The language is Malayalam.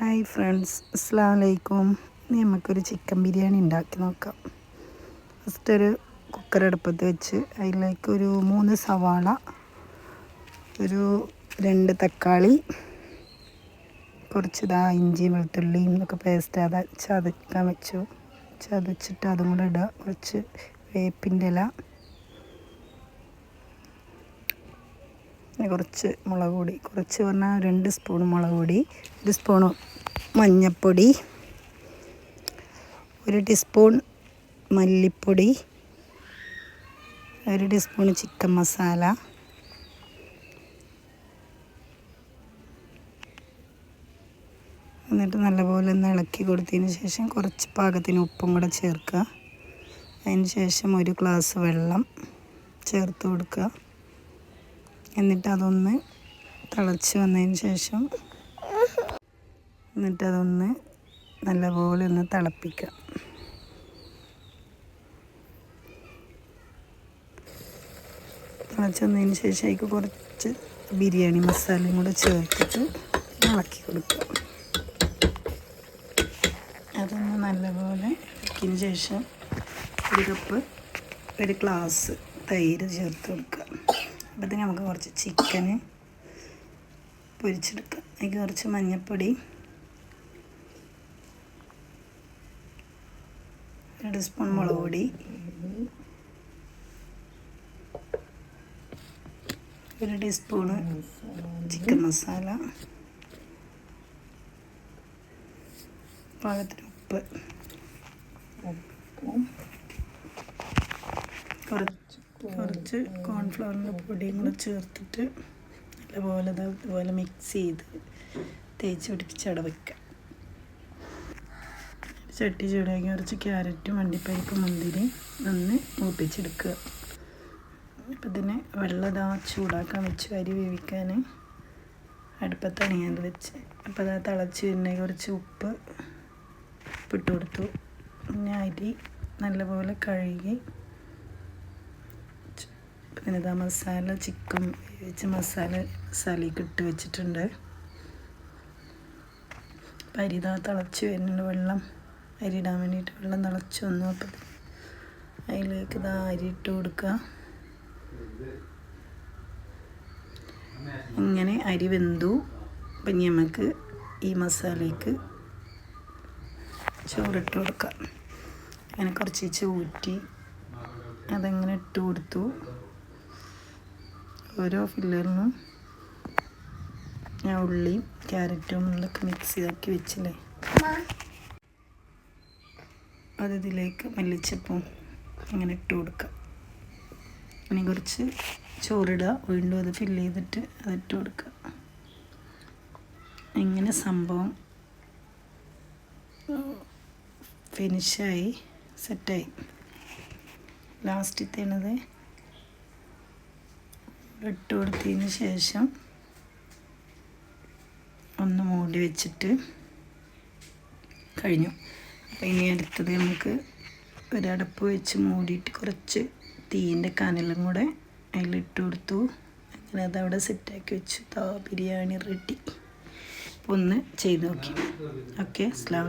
ഹായ് ഫ്രണ്ട്സ് അസ്സാം വലൈക്കും നമുക്കൊരു ചിക്കൻ ബിരിയാണി ഉണ്ടാക്കി നോക്കാം. ഫസ്റ്റ് ഒരു കുക്കർ അടുപ്പത്ത് വെച്ച് അതിലേക്ക് ഒരു മൂന്ന് സവാള ഒരു രണ്ട് തക്കാളി കുറച്ച് ഇതാ ഇഞ്ചി വെളുത്തുള്ളിയും ഒക്കെ പേസ്റ്റ് അത് ചതക്കാൻ വെച്ചു. ചതച്ചിട്ട് അതും കൂടെ ഇടുക. കുറച്ച് വേപ്പിന്റെ ഇല പിന്നെ കുറച്ച് മുളക് പൊടി. കുറച്ച് പറഞ്ഞാൽ രണ്ട് സ്പൂൺ മുളക് പൊടി ഒരു സ്പൂൺ മഞ്ഞൾപ്പൊടി ഒരു ടീസ്പൂൺ മല്ലിപ്പൊടി ഒരു ടീസ്പൂൺ ചിക്കൻ മസാല എന്നിട്ട് നല്ലപോലെ ഒന്ന് ഇളക്കി കൊടുത്തതിന് ശേഷം കുറച്ച് പാകത്തിന് ഉപ്പും കൂടെ ചേർക്കുക. അതിന് ശേഷം ഒരു ഗ്ലാസ് വെള്ളം ചേർത്ത് കൊടുക്കുക. എന്നിട്ട് അതൊന്ന് തിളച്ച് വന്നതിന് ശേഷം എന്നിട്ട് അതൊന്ന് നല്ലപോലെ ഒന്ന് തിളപ്പിക്കാം. തിളച്ച് വന്നതിന് ശേഷം അതിക്ക് കുറച്ച് ബിരിയാണി മസാലയും കൂടെ ചേർത്തിട്ട് ഇളക്കി കൊടുക്കുക അതൊന്ന് നല്ലപോലെ ഇളക്കിയതിന് ശേഷം ഒരു കപ്പ് ഒരു ഗ്ലാസ് തൈര് ചേർത്ത് കൊടുക്കുക അപ്പോഴത്തേന് നമുക്ക് കുറച്ച് ചിക്കന് പൊരിച്ചെടുക്കാം. അതിന് കുറച്ച് മഞ്ഞൾപ്പൊടി രണ്ട് സ്പൂൺ മുളക് പൊടി. ഒരു ടീസ്പൂണ് ചിക്കൻ മസാല പാകത്തിന് ഉപ്പ്. കുറച്ച് കുറച്ച് കോൺഫ്ലവറിന്റെ പൊടിയും കൂടെ ചേർത്തിട്ട് നല്ലപോലെ ഇതുപോലെ മിക്സ് ചെയ്ത് തേച്ച് പിടിപ്പിച്ചട വെക്കാം ചട്ടി ചൂടാക്കി കുറച്ച് ക്യാരറ്റും വണ്ടിപ്പരിപ്പ് മുന്തിരി ഒന്ന് മൂപ്പിച്ചെടുക്കുക. അപ്പം ഇതിനെ വെള്ളം ഇതാ ചൂടാക്കാൻ വെച്ച് അരി വേവിക്കാൻ അടുപ്പത്താണ് വെച്ച് അപ്പോൾ അത് തിളച്ച് വരുന്ന കുറച്ച് ഉപ്പ് ഉപ്പിട്ട് കൊടുത്തു. പിന്നെ അരി നല്ലപോലെ കഴുകി ഇതാ മസാല ചിക്കൻ വേവിച്ച മസാല മസാലയ്ക്ക് ഇട്ട് വെച്ചിട്ടുണ്ട്. അപ്പം അരി ഇതാ തിളച്ച് വരുന്നുണ്ട്. വെള്ളം അരി ഇടാൻ വേണ്ടിയിട്ട് വെള്ളം തിളച്ച് വന്നു. അപ്പം അതിലേക്ക് ഇതാ അരി ഇട്ട് കൊടുക്കുക. ഇങ്ങനെ അരി വെന്തു. അപ്പം നമുക്ക് ഈ മസാലയ്ക്ക് ചോറിട്ട് കൊടുക്കാം. അങ്ങനെ കുറച്ച് ഊറ്റി അതങ്ങനെ ഇട്ട് കൊടുത്തു. ഓരോ ഫില്ലറിനും ഞാൻ ഉള്ളിയും ക്യാരറ്റും ഇതൊക്കെ മിക്സ് ചെയ്താക്കി വെച്ചില്ലേ. അത് ഇതിലേക്ക് മല്ലിച്ചപ്പും അങ്ങനെ ഇട്ട് കൊടുക്കാം. ഇനി കുറച്ച് ചോറിടുക വീണ്ടും അത് ഫില്ല് ചെയ്തിട്ട് അതിട്ട് കൊടുക്കുക ഇങ്ങനെ സംഭവം ഫിനിഷായി സെറ്റായി ലാസ്റ്റത്തേണത് ഇട്ട് കൊടുത്തതിന് ശേഷം ഒന്ന് മൂടി വെച്ചിട്ട് കഴിഞ്ഞു. അപ്പോൾ ഇനി അടുത്തത് നമുക്ക് ഒരടപ്പ് വെച്ച് മൂടിയിട്ട് കുറച്ച് തീന്റെ കനലും കൂടെ അതിലിട്ട് കൊടുത്തു. അങ്ങനെ അതവിടെ സെറ്റാക്കി വെച്ചു. ബിരിയാണി റെഡി. ഒന്ന് ചെയ്ത് നോക്കി. ഓക്കെ അസ്ലാം